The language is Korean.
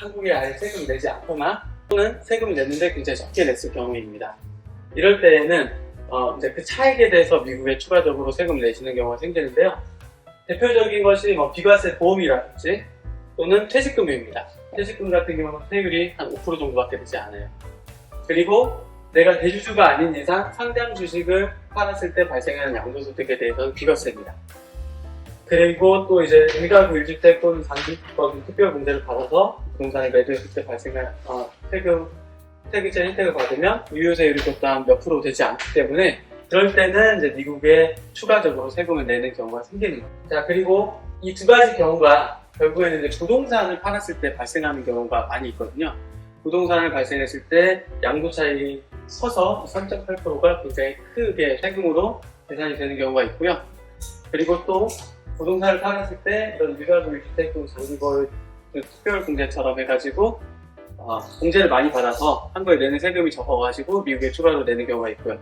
한국에 아예 세금을 내지 않거나 또는 세금을 냈는데 굉장히 적게 냈을 경우입니다. 이럴 때에는 어, 이제 그 차익에 대해서 미국에 추가적으로 세금을 내시는 경우가 생기는데요. 대표적인 것이 뭐 비과세 보험이라든지 또는 퇴직금입니다. 퇴직금 같은 경우는 세율이 한 5% 정도밖에 되지 않아요. 그리고 내가 대주주가 아닌 이상 상장 주식을 팔았을 때 발생하는 양도소득에 대해서는 비과세입니다. 그리고 또 이제 일가구 1주택 또는 장기권 특별 공제를 받아서 부동산을 매도했을 때 발생한 어, 세금 세금제 혜택을 받으면 유효세율이 또한 몇 프로 되지 않기 때문에 그럴 때는 이제 미국에 추가적으로 세금을 내는 경우가 생기는 거예요. 자 그리고 이 두 가지 경우가 결국에는 이제 부동산을 팔았을 때 발생하는 경우가 많이 있거든요. 부동산을 발생했을 때 양도 차익이 커서 3.8%가 굉장히 크게 세금으로 계산이 되는 경우가 있고요. 그리고 또 부동산을 팔았을 때 이런 1주택 또는 장기거래 특별 공제처럼 해가지고 어, 공제를 많이 받아서 한국에 내는 세금이 적어가지고 미국에 추가로 내는 경우가 있고요.